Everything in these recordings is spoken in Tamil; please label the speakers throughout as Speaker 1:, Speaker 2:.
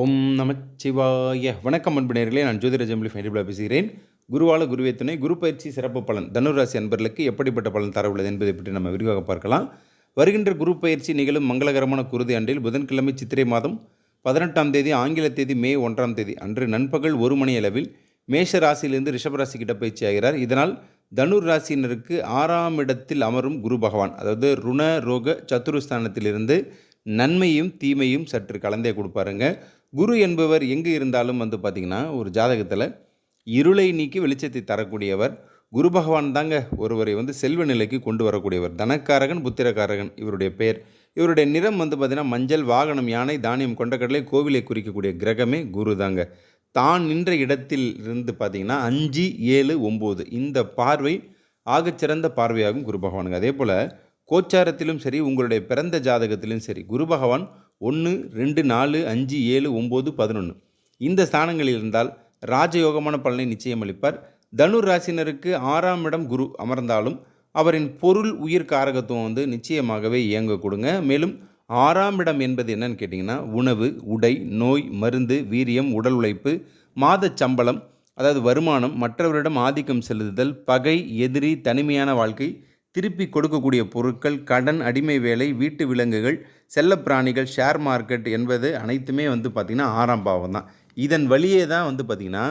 Speaker 1: ஓம் நமச்சிவாய. வணக்கம் அன்பு நான் ஜோதிட ஜெமிலி ஃபைண்டிபிளா பேசுகிறேன். குருவால குருவே துணை குரு பயிற்சி சிறப்பு பலன் தனுராசி அன்பர்களுக்கு எப்படிப்பட்ட பலன் தர உள்ளது என்பதை பற்றி நம்ம விரிவாக பார்க்கலாம். வருகின்ற குரு பயிற்சி நிகழும் மங்களகரமான குருதி ஆண்டில் புதன்கிழமை சித்திரை மாதம் பதினெட்டாம் தேதி ஆங்கில தேதி மே ஒன்றாம் தேதி அன்று நண்பகல் ஒரு மணி அளவில் மேஷ ராசியிலிருந்து ரிஷபராசி கிட்ட பயிற்சி ஆகிறார். இதனால் தனுர் ராசியினருக்கு ஆறாம் இடத்தில் அமரும் குரு பகவான் அதாவது ருண ரோக சத்துருஸ்தானத்திலிருந்து நன்மையும் தீமையும் சற்று கலந்தே கொடுப்பாருங்க. குரு என்பவர் எங்கே இருந்தாலும் வந்து பார்த்திங்கன்னா ஒரு ஜாதகத்தில் இருளை நீக்கி வெளிச்சத்தை தரக்கூடியவர் குரு பகவான் தாங்க ஒருவரை வந்து செல்வ நிலைக்கு கொண்டு வரக்கூடியவர். தனக்காரகன் புத்திரக்காரகன் இவருடைய பெயர். இவருடைய நிறம் வந்து பார்த்திங்கன்னா மஞ்சள் வாகனம் யானை தானியம் கொண்டக்கடலை கோவிலை குறிக்கக்கூடிய கிரகமே குரு தாங்க. தான் நின்ற இடத்தில் இருந்து பார்த்திங்கன்னா அஞ்சு ஏழு ஒம்பது இந்த பார்வை ஆகச்சிறந்த பார்வையாகும் குரு பகவானுங்க. அதே போல் கோச்சாரத்திலும் சரி உங்களுடைய பிறந்த ஜாதகத்திலும் சரி குரு பகவான் ஒன்று ரெண்டு நாலு அஞ்சு ஏழு ஒம்பது பதினொன்று இந்த ஸ்தானங்களில் இருந்தால் ராஜயோகமான பலனை நிச்சயம் அளிப்பார். தனுர் ராசினருக்கு ஆறாம் இடம் குரு அமர்ந்தாலும் அவரின் பொருள் உயிர் காரகத்துவம் வந்து நிச்சயமாகவே இயங்க கொடுங்க. மேலும் ஆறாம் இடம் என்பது என்னன்னு கேட்டிங்கன்னா உணவு உடை நோய் மருந்து வீரியம் உடல் உழைப்பு மாதச் சம்பளம் அதாவது வருமானம் மற்றவரிடம் ஆதிக்கம் செலுத்துதல் பகை எதிரி தனிமையான வாழ்க்கை திருப்பி கொடுக்கக்கூடிய பொருட்கள் கடன் அடிமை வேலை வீட்டு விலங்குகள் செல்லப்பிராணிகள் ஷேர் மார்க்கெட் என்பது அனைத்துமே வந்து பார்த்திங்கன்னா ஆறாம் பாவம் தான். இதன் வழியே தான் வந்து பார்த்திங்கன்னா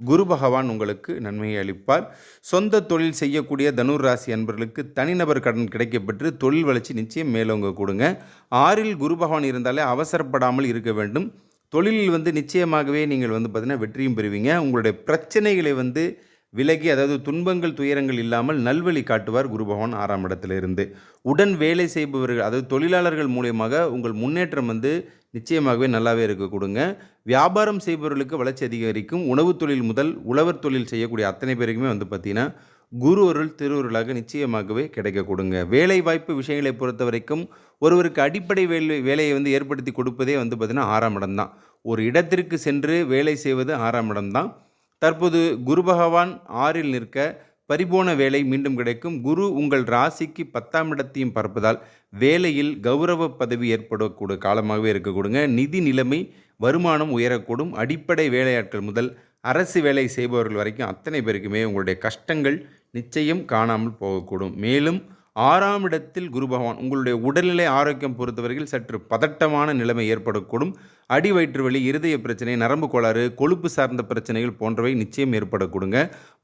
Speaker 1: குரு பகவான் உங்களுக்கு நன்மையை அளிப்பார். சொந்த தொழில் செய்யக்கூடிய தனுர் ராசி அன்பர்களுக்கு தனிநபர் கடன் கிடைக்கப்பெற்று தொழில் வளர்ச்சி நிச்சயம் மேலோங்க கொடுங்க. ஆறில் குரு பகவான் இருந்தாலே அவசரப்படாமல் இருக்க வேண்டும். தொழிலில் வந்து நிச்சயமாகவே நீங்கள் வந்து பார்த்திங்கன்னா வெற்றியும் பெறுவீங்க. உங்களுடைய பிரச்சனைகளை வந்து விலகி அதாவது துன்பங்கள் துயரங்கள் இல்லாமல் நல்வழி காட்டுவார் குரு பகவான் ஆறாம் இடத்திலிருந்து. உடன் வேலை செய்பவர்கள் அதாவது தொழிலாளர்கள் மூலியமாக உங்கள் முன்னேற்றம் வந்து நிச்சயமாகவே நல்லாவே இருக்க கொடுங்க. வியாபாரம் செய்பவர்களுக்கு வளர்ச்சி அதிகரிக்கும். உணவு தொழில் முதல் உழவர் தொழில் செய்யக்கூடிய அத்தனை பேருக்குமே வந்து பார்த்திங்கன்னா குரு அருள் திருவருளாக நிச்சயமாகவே கிடைக்க கொடுங்க. வேலை வாய்ப்பு விஷயங்களை பொறுத்த வரைக்கும் ஒருவருக்கு அடிப்படை வேலை வேலையை வந்து ஏற்படுத்தி கொடுப்பதே வந்து பார்த்திங்கன்னா ஆறாம் இடம் தான் ஒரு இடத்திற்கு சென்று வேலை செய்வது ஆறாம் இடம் தான் தற்போது குரு பகவான் ஆறில் நிற்க பரிபூர்ண வேலை மீண்டும் கிடைக்கும். குரு உங்கள் ராசிக்கு பத்தாம் இடத்தையும் பார்ப்பதால் வேலையில் கௌரவ பதவி ஏற்படக்கூடிய காலமாகவே இருக்கக்கூடுங்க நிதி நிலைமை வருமானம் உயரக்கூடும். அடிப்படை வேலையாட்கள் முதல் அரசு வேலை செய்பவர்கள் வரைக்கும் அத்தனை பேருக்குமே உங்களுடைய கஷ்டங்கள் நிச்சயம் காணாமல் போகக்கூடும். மேலும் ஆறாம் இடத்தில் குரு பகவான் உங்களுடைய உடல்நிலை ஆரோக்கியம் பொறுத்தவரையில் சற்று பதட்டமான நிலைமை ஏற்படக்கூடும். அடி வயிற்று வலி இருதய பிரச்சனை நரம்பு கோளாறு கொழுப்பு சார்ந்த பிரச்சனைகள் போன்றவை நிச்சயம் ஏற்படக்கூடுங்க.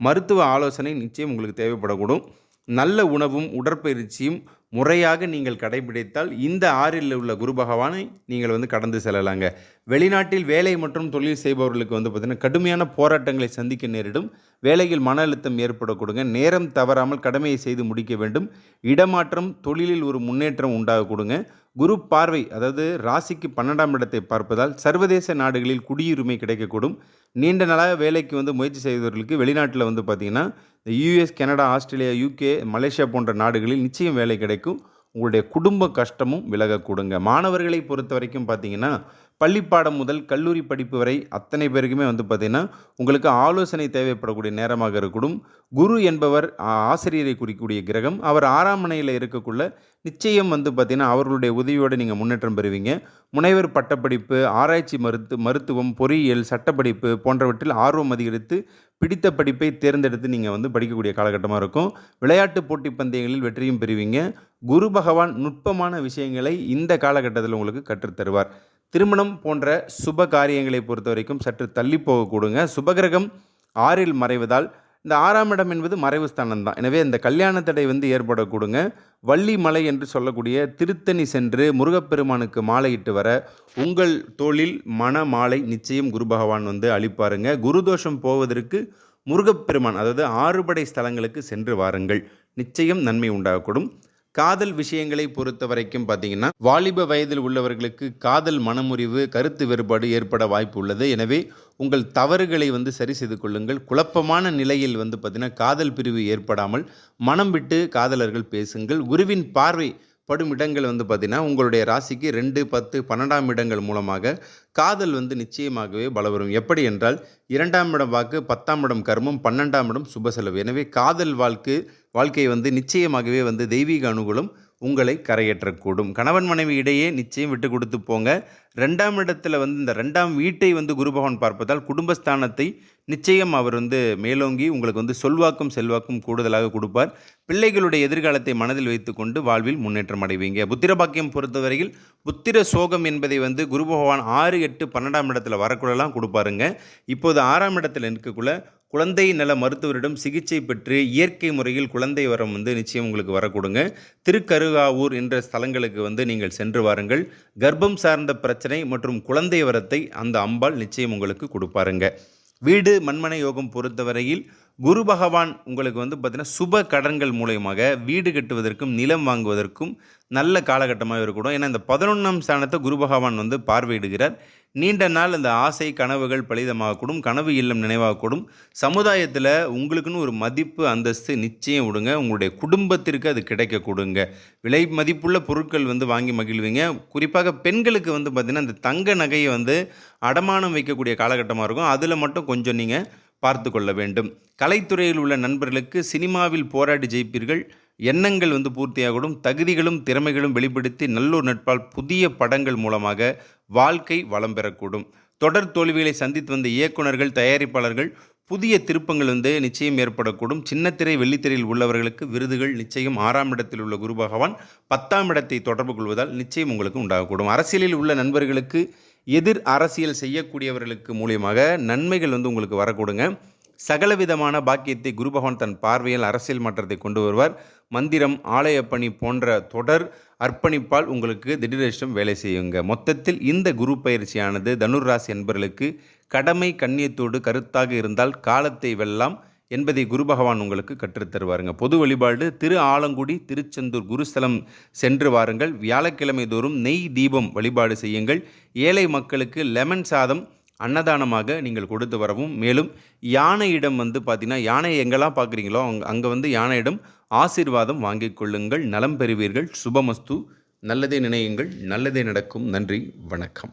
Speaker 1: மருத்துவ ஆலோசனை நிச்சயம் உங்களுக்கு தேவைப்படக்கூடும். நல்ல உணவும் உடற்பயிற்சியும் முறையாக நீங்கள் கடைபிடித்தால் இந்த ஆறில் உள்ள குரு பகவானை நீங்கள் வந்து கடந்து செல்லலாங்க. வெளிநாட்டில் வேலை மற்றும் தொழில் செய்பவர்களுக்கு வந்து பார்த்திங்கன்னா கடுமையான போராட்டங்களை சந்திக்க நேரிடும். வேலையில் மன அழுத்தம் ஏற்படக்கூடுங்க நேரம் தவறாமல் கடமையை செய்து முடிக்க வேண்டும். இடமாற்றம் தொழிலில் ஒரு முன்னேற்றம் உண்டாக கொடுங்க. குரு பார்வை அதாவது ராசிக்கு பன்னெண்டாம் இடத்தை பார்ப்பதால் சர்வதேச நாடுகளில் குடியுரிமை கிடைக்கக்கூடும். நீண்ட நாளாக வேலைக்கு வந்து முயற்சி செய்தவர்களுக்கு வெளிநாட்டில் வந்து பார்த்திங்கன்னா இந்த US Canada Australia UK Malaysia போன்ற நாடுகளில் நிச்சயம் வேலை கிடைக்கும். உங்களுடைய குடும்ப கஷ்டமும் விலகக்கூடுங்க. மாணவர்களை பொறுத்த வரைக்கும் பார்த்தீங்கன்னா பள்ளிப்பாடம் முதல் கல்லூரி படிப்பு வரை அத்தனை பேருக்குமே வந்து பார்த்திங்கன்னா உங்களுக்கு ஆலோசனை தேவைப்படக்கூடிய நேரமாக இருக்கக்கூடும். குரு என்பவர் ஆசிரியரை குறிக்கக்கூடிய கிரகம். அவர் ஆறாம் மனையில் இருக்கக்குள்ள நிச்சயம் வந்து பார்த்திங்கன்னா அவர்களுடைய உதவியோடு நீங்கள் முன்னேற்றம் பெறுவீங்க. முனைவர் பட்டப்படிப்பு ஆராய்ச்சி மருத்து மருத்துவம் பொறியியல் சட்டப்படிப்பு போன்றவற்றில் ஆர்வம் அதிகரித்து பிடித்த படிப்பை தேர்ந்தெடுத்து நீங்கள் வந்து படிக்கக்கூடிய காலகட்டமாக இருக்கும். விளையாட்டு போட்டி பந்தயங்களில் வெற்றியும் பெறுவீங்க. குரு பகவான் நுட்பமான விஷயங்களை இந்த காலகட்டத்தில் உங்களுக்கு கற்றுத்தருவார். திருமணம் போன்ற சுப காரியங்களை பொறுத்த வரைக்கும் சற்று தள்ளி போகக்கூடுங்க. சுபகிரகம் ஆறில் மறைவதால் இந்த ஆறாம் இடம் என்பது மறைவு ஸ்தானம் தான் எனவே இந்த கல்யாண தடை வந்து ஏற்படக்கூடுங்க. வள்ளி மலை என்று சொல்லக்கூடிய திருத்தணி சென்று முருகப்பெருமானுக்கு மாலையிட்டு வர உங்கள் தொழில் மன மாலை நிச்சயம் குரு பகவான் வந்து அளிப்பாருங்க. குருதோஷம் போவதற்கு முருகப்பெருமான் அதாவது ஆறுபடை ஸ்தலங்களுக்கு சென்று வாருங்கள். நிச்சயம் நன்மை உண்டாகக்கூடும். காதல் விஷயங்களை பொறுத்த வரைக்கும் பார்த்தீங்கன்னா வாலிப வயதில் உள்ளவர்களுக்கு காதல் மனமுறிவு கருத்து வேறுபாடு ஏற்பட வாய்ப்பு உள்ளது. எனவே உங்கள் தவறுகளை வந்து சரி செய்து கொள்ளுங்கள். குழப்பமான நிலையில் வந்து பார்த்திங்கன்னா காதல் பிரிவு ஏற்படாமல் மனம் விட்டு காதலர்கள் பேசுங்கள். குருவின் பார்வை படும் இடங்கள் வந்து பார்த்திங்கன்னா உங்களுடைய ராசிக்கு ரெண்டு பத்து பன்னெண்டாம் இடங்கள் மூலமாக காதல் வந்து நிச்சயமாகவே பலவரும். எப்படி என்றால் இரண்டாம் இடம் வாக்கு பத்தாம் இடம் கர்மம் பன்னெண்டாம் இடம் சுப செலவு. எனவே காதல் வாழ்க்கை வாழ்க்கை வந்து நிச்சயமாகவே வந்து தெய்வீக அனுகூலம் உங்களை கரையேற்றக்கூடும். கணவன் மனைவி இடையே நிச்சயம் விட்டு கொடுத்து போங்க. ரெண்டாம் இடத்துல வந்து இந்த ரெண்டாம் வீட்டை வந்து குருபகவான் பார்ப்பதால் குடும்பஸ்தானத்தை நிச்சயம் அவர் வந்து மேலோங்கி உங்களுக்கு வந்து சொல்வாக்கும் செல்வாக்கும் கூடுதலாக கொடுப்பார். பிள்ளைகளுடைய எதிர்காலத்தை மனதில் வைத்துக்கொண்டு வாழ்வில் முன்னேற்றம் அடைவீங்க. புத்திர பாக்கியம் பொறுத்தவரையில் புத்திர சோகம் என்பதை வந்து குரு பகவான் ஆறு எட்டு பன்னெண்டாம் இடத்துல வரக்குள்ளலாம் கொடுப்பாருங்க. இப்போது ஆறாம் இடத்துல இருக்கக்குள்ள குழந்தை நல மருத்துவரிடம் சிகிச்சை பெற்று இயற்கை முறையில் குழந்தை வரம் வந்து நிச்சயம் உங்களுக்கு வரக்கூடுங்க. திருக்கருகாவூர் என்ற ஸ்தலங்களுக்கு வந்து நீங்கள் சென்று வாருங்கள். கர்ப்பம் சார்ந்த பிரச்சனை மற்றும் குழந்தை வரத்தை அந்த அம்பாள் நிச்சயம் உங்களுக்கு கொடுப்பாருங்க. வீடு மண்மனை யோகம் பொறுத்தவரையில் குரு பகவான் உங்களுக்கு வந்து பார்த்திங்கன்னா சுப கடன்கள் மூலயமாக வீடு கட்டுவதற்கும் நிலம் வாங்குவதற்கும் நல்ல காலகட்டமாக இருக்கணும். ஏன்னா இந்த பதினொன்றாம் ஸ்தானத்தை குரு பகவான் வந்து பார்வையிடுகிறார். நீண்ட நாள் அந்த ஆசை கனவுகள் பலிதமாகக்கூடும் கனவு இல்லம் நினைவாகக்கூடும். சமுதாயத்தில் உங்களுக்குன்னு ஒரு மதிப்பு அந்தஸ்து நிச்சயம் விடுங்க. உங்களுடைய குடும்பத்திற்கு அது கிடைக்க கொடுங்க. விலை மதிப்புள்ள பொருட்கள் வந்து வாங்கி மகிழ்வீங்க. குறிப்பாக பெண்களுக்கு வந்து பார்த்திங்கன்னா இந்த தங்க நகையை வந்து அடமானம் வைக்கக்கூடிய காலகட்டமாக இருக்கும். அதில் மட்டும் கொஞ்சம் நீங்கள் பார்த்து கொள்ள வேண்டும். கலைத்துறையில் உள்ள நண்பர்களுக்கு சினிமாவில் போராடி ஜெயிப்பீர்கள். எண்ணங்கள் வந்து பூர்த்தியாகணும் தகுதிகளும் திறமைகளும் வெளிப்படுத்தி நல்லூர் நட்பால் புதிய படங்கள் மூலமாக வாழ்க்கை வளம் பெறக்கூடும். தொடர் தோல்விகளை சந்தித்து வந்த இயக்குனர்கள் தயாரிப்பாளர்கள் புதிய திருப்பங்கள் வந்து நிச்சயம் ஏற்படக்கூடும். சின்னத்திரை வெள்ளித்திரையில் உள்ளவர்களுக்கு விருதுகள் நிச்சயம் ஆறாம் இடத்தில் உள்ள குரு பகவான் பத்தாம் இடத்தை தொடர்பு கொள்வதால் நிச்சயம் உங்களுக்கு உண்டாகக்கூடும். அரசியலில் உள்ள நண்பர்களுக்கு எதிர் அரசியல் செய்யக்கூடியவர்களுக்கு மூலியமாக நன்மைகள் வந்து உங்களுக்கு வரக்கூடுங்க. சகலவிதமான பாக்கியத்தை குரு பகவான் தன் பார்வையில் அரசியல் மாற்றத்தை கொண்டு வருவார். மந்திரம் ஆலயப்பணி போன்ற தொடர் அர்ப்பணிப்பால் உங்களுக்கு திடீரஷ்டம் வேலை செய்யுங்க. மொத்தத்தில் இந்த குரு பயிற்சியானது தனுர்ராசி என்பவர்களுக்கு கடமை கண்ணியத்தோடு கருத்தாக இருந்தால் காலத்தை வெல்லாம் என்பதை குரு பகவான் உங்களுக்கு கற்றுத் தருவாருங்க. பொது வழிபாடு திரு ஆலங்குடி திருச்செந்தூர் குருஸ்தலம் சென்று வாருங்கள். வியாழக்கிழமை தோறும் நெய் தீபம் வழிபாடு செய்யுங்கள். ஏழை மக்களுக்கு லெமன் சாதம் அன்னதானமாக நீங்கள் கொடுத்து வரவும். மேலும் யானையிடம் வந்து பார்த்தீங்கன்னா யானை எங்கெல்லாம் பார்க்குறீங்களோ அங்கே அங்கே வந்து யானையிடம் ஆசீர்வாதம் வாங்கிக் கொள்ளுங்கள். நலம் பெறுவீர்கள். சுபமஸ்து. நல்லதே நினையுங்கள். நல்லதே நடக்கும். நன்றி. வணக்கம்.